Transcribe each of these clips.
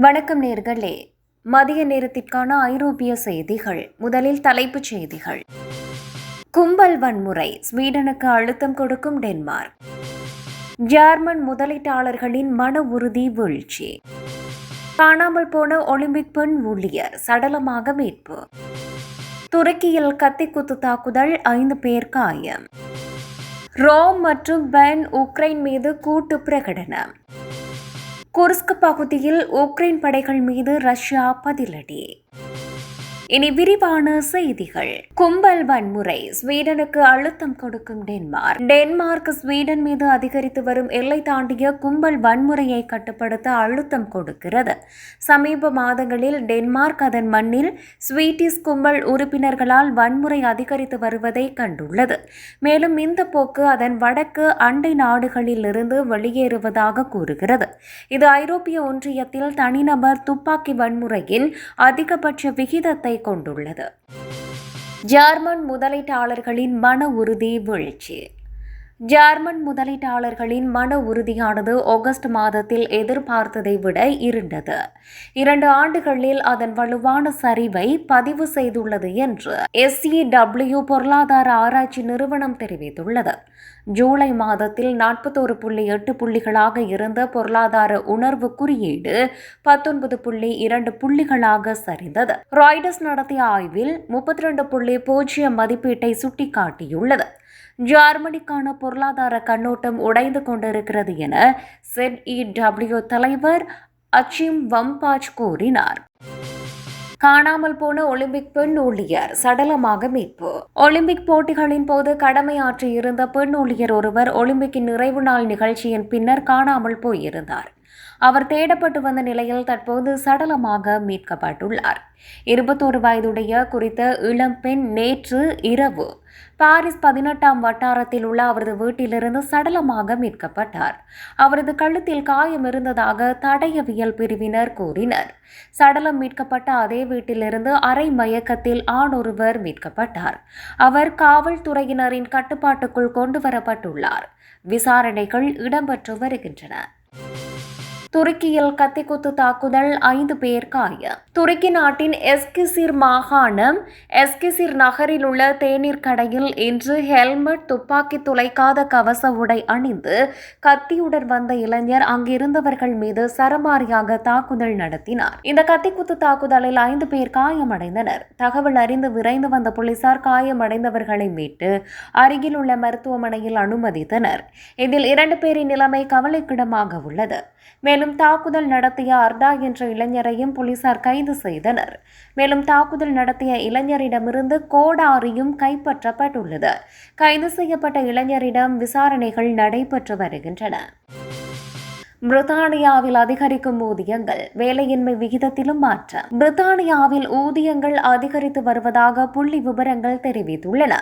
வணக்கம் நேர்களே. மதிய நேரத்திற்கான ஐரோப்பிய செய்திகள். முதலில் தலைப்புச் செய்திகள். கும்பல் வன்முறை. ஸ்வீடனுக்கு அழுத்தம் கொடுக்கும் டென்மார்க். ஜெர்மன் முதலீட்டாளர்களின் மன உறுதி வீழ்ச்சி. காணாமல் போன ஒலிம்பிக் பெண் ஊழியர் சடலமாக மீட்பு. துருக்கியில் கத்திக்குத்து தாக்குதல் ஐந்து பேர் காயம். ரோம் மற்றும் பென் உக்ரைன் மீது கூட்டு பிரகடனம். குர்ஸ்க் பகுதியில் உக்ரைன் படைகள் மீது ரஷ்யா பதிலடி இனி விரிவான செய்திகள். கும்பல் வன்முறை. ஸ்வீடனுக்கு அழுத்தம் கொடுக்கும் டென்மார்க். டென்மார்க் ஸ்வீடன் மீது அதிகரித்து வரும் எல்லை தாண்டிய கும்பல் வன்முறையை கட்டுப்படுத்த அழுத்தம் கொடுக்கிறது. சமீப மாதங்களில் டென்மார்க் அதன் மண்ணில் ஸ்வீட்டிஷ் கும்பல் உறுப்பினர்களால் வன்முறை அதிகரித்து வருவதை கண்டுள்ளது. மேலும் இந்த போக்கு அதன் வடக்கு அண்டை நாடுகளில் இருந்து வெளியேறுவதாக கூறுகிறது. இது ஐரோப்பிய ஒன்றியத்தில் தனிநபர் துப்பாக்கி வன்முறையின் அதிகபட்ச விகிதத்தை கொண்டுள்ளது. ஜெர்மன் முதலீட்டாளர்களின் மன உறுதி வீழ்ச்சி. ஜெர்மன் முதலீட்டாளர்களின் மன உறுதியானது ஆகஸ்ட் மாதத்தில் எதிர்பார்த்ததை விட இருண்டது. இரண்டு ஆண்டுகளில் அதன் வலுவான சரிவை பதிவு செய்துள்ளது என்று எஸ்இடபிள்யூ பொருளாதார ஆராய்ச்சி நிறுவனம் தெரிவித்துள்ளது. ஜூலை மாதத்தில் நாற்பத்தோரு புள்ளி எட்டு புள்ளிகளாக இருந்த பொருளாதார உணர்வு குறியீடு பத்தொன்பது புள்ளி இரண்டு புள்ளிகளாக சரிந்தது. ராய்டர்ஸ் நடத்திய ஆய்வில் முப்பத்தி ரெண்டு புள்ளி பூஜ்ஜியம் மதிப்பீட்டை சுட்டிக்காட்டியுள்ளது. ஜெர்மனிக்கான பொருளாதார கண்ணோட்டம் உடைந்து கொண்டிருக்கிறது என ZEW தலைவர் அச்சிம் வம்பாஜ் கூறினார். காணாமல் போன ஒலிம்பிக் பெண் ஊழியர் சடலமாக மீட்பு. ஒலிம்பிக் போட்டிகளின் போது கடமையாற்றியிருந்த பெண் ஊழியர் ஒருவர் ஒலிம்பிக்கின் நிறைவு நாள் நிகழ்ச்சியின் பின்னர் காணாமல் போயிருந்தார். அவர் தேடப்பட்டு வந்த நிலையில் தற்போது சடலமாக மீட்கப்பட்டுள்ளார். இருபத்தோரு வயதுடைய குறித்த இளம்பெண் நேற்று இரவு பாரிஸ் பதினெட்டாம் வட்டாரத்தில் உள்ள அவரது வீட்டிலிருந்து சடலமாக மீட்கப்பட்டார். அவரது கழுத்தில் காயம் இருந்ததாக தடயவியல் பிரிவினர் கூறினர். சடலம் மீட்கப்பட்ட அதே வீட்டிலிருந்து அரை மயக்கத்தில் ஆணொருவர் மீட்கப்பட்டார். அவர் காவல்துறையினரின் கட்டுப்பாட்டுக்குள் கொண்டு வரப்பட்டுள்ளார் விசாரணைகள் இடம்பெற்று வருகின்றன. துருக்கியில் கத்திக்குத்து தாக்குதல் ஐந்து பேர் காயம். துருக்கி நாட்டின் எஸ்கிசிர் மாகாணம் எஸ்கிசிர் நகரில் உள்ள தேநீர் கடையில் இன்று ஹெல்மெட் துப்பாக்கி துளைக்காத கவச உடை அணிந்து கத்தியுடன் வந்த இளைஞர் அங்கிருந்தவர்கள் மீது சரமாரியாக தாக்குதல் நடத்தினார். இந்த கத்திக்குத்து தாக்குதலில் ஐந்து பேர் காயமடைந்தனர். தகவல் அறிந்து விரைந்து வந்த போலீசார் காயமடைந்தவர்களை மீட்டு அருகில் உள்ள மருத்துவமனையில் அனுமதித்தனர். இதில் இரண்டு பேரின் நிலைமை கவலைக்கிடமாக உள்ளது. மேலும் மேலும் தாக்குதல் நடத்திய அர்தா என்ற இளைஞரையும் போலீசார் கைது செய்தனர். மேலும் தாக்குதல் நடத்திய இளைஞரிடமிருந்து கோடாரியும் கைப்பற்றப்பட்டுள்ளது. கைது செய்யப்பட்ட இளைஞரிடம் விசாரணைகள் நடைபெற்று வருகின்றன. பிரித்தானியாவில் அதிகரிக்கும் ஊதியங்கள் வேலையின்மை விகிதத்திலும் மாற்றம். பிரித்தானியாவில் ஊதியங்கள் அதிகரித்து வருவதாக புள்ளி விவரங்கள் தெரிவித்துள்ளன.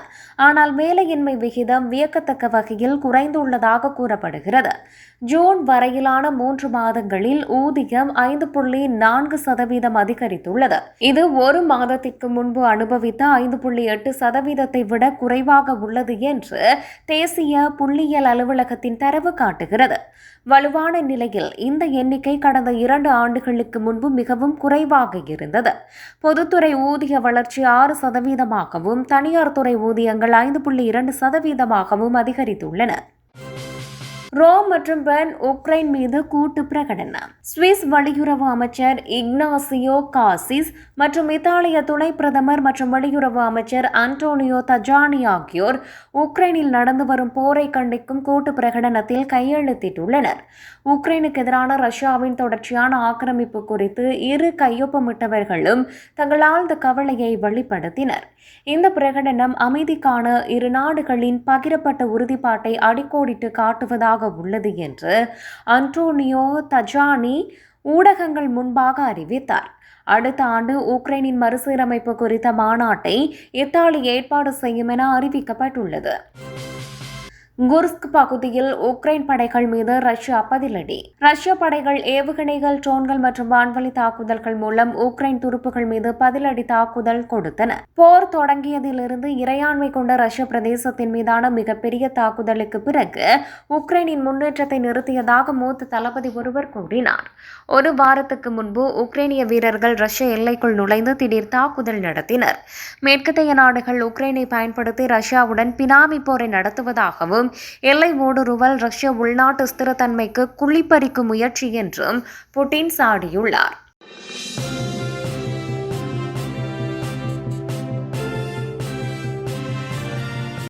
ஆனால் வேலையின்மை விகிதம் வியக்கத்தக்க வகையில் குறைந்துள்ளதாக கூறப்படுகிறது. ஜூன் வரையிலான மூன்று மாதங்களில் ஊதியம் ஐந்து புள்ளி நான்கு சதவீதம் அதிகரித்துள்ளது. இது ஒரு மாதத்திற்கு முன்பு அனுபவித்த ஐந்து புள்ளி எட்டு சதவீதத்தை விட குறைவாக உள்ளது என்று தேசிய புள்ளியியல் அலுவலகத்தின் தரவு காட்டுகிறது. வலுவான நிலையில் இந்த எண்ணிக்கை கடந்த இரண்டு ஆண்டுகளுக்கு முன்பு மிகவும் குறைவாக இருந்தது. பொதுத்துறை ஊதிய வளர்ச்சி ஆறு சதவீதமாகவும் தனியார் துறை ஊதியங்கள் ஐந்து புள்ளி இரண்டு சதவீதமாகவும் அதிகரித்துள்ளன. ரோம் மற்றும் பெர்ன் உக்ரைன் மீது கூட்டு பிரகடனம். சுவிஸ் வெளியுறவு அமைச்சர் இக்னாசியோ காசிஸ் மற்றும் இத்தாலிய துணை பிரதமர் மற்றும் வெளியுறவு அமைச்சர் அன்டோனியோ தஜானி ஆகியோர் உக்ரைனில் நடந்து வரும் போரை கண்டிக்கும் கூட்டு பிரகடனத்தில் கையெழுத்திட்டுள்ளனர். உக்ரைனுக்கு எதிரான ரஷ்யாவின் தொடர்ச்சியான ஆக்கிரமிப்பு குறித்து இரு கையொப்பமிட்டவர்களும் தங்கள் ஆழ்ந்த கவலையை வெளிப்படுத்தினர். இந்த பிரகடனம் அமைதிக்கான இரு நாடுகளின் பகிரப்பட்ட உறுதிப்பாட்டை அடிக்கோடிட்டு காட்டுவதாக உள்ளது என்று அன்டோனியோ தஜானி ஊடகங்கள் முன்பாக அறிவித்தார். அடுத்த ஆண்டு உக்ரைனின் மறுசீரமைப்பு குறித்த மாநாட்டை இத்தாலி ஏற்பாடு செய்யும் என அறிவிக்கப்பட்டுள்ளது. குர்ஸ்க் பகுதியில் உக்ரைன் படைகள் மீது ரஷ்யா பதிலடி. ரஷ்ய படைகள் ஏவுகணைகள் ட்ரோன்கள் மற்றும் வான்வழி தாக்குதல்கள் மூலம் உக்ரைன் துருப்புகள் மீது பதிலடி தாக்குதல் கொடுத்தன. போர் தொடங்கியதிலிருந்து இறையாண்மை கொண்ட ரஷ்ய பிரதேசத்தின் மீதான மிகப்பெரிய தாக்குதலுக்கு பிறகு உக்ரைனின் முன்னேற்றத்தை நிறுத்தியதாக மூத்த தளபதி ஒருவர் கூறினார். ஒரு வாரத்துக்கு முன்பு உக்ரைனிய வீரர்கள் ரஷ்ய எல்லைக்குள் நுழைந்து திடீர் தாக்குதல் நடத்தினர். மேற்கத்தைய நாடுகள் உக்ரைனை பயன்படுத்தி ரஷ்யாவுடன் பினாமி போரை நடத்துவதாகவும் எல்லை ஊடுருவல் ரஷ்ய உள்நாட்டு ஸ்திரத்தன்மைக்கு குழிப்பறிக்கும் முயற்சி என்றும் புட்டின் சாடியுள்ளார்.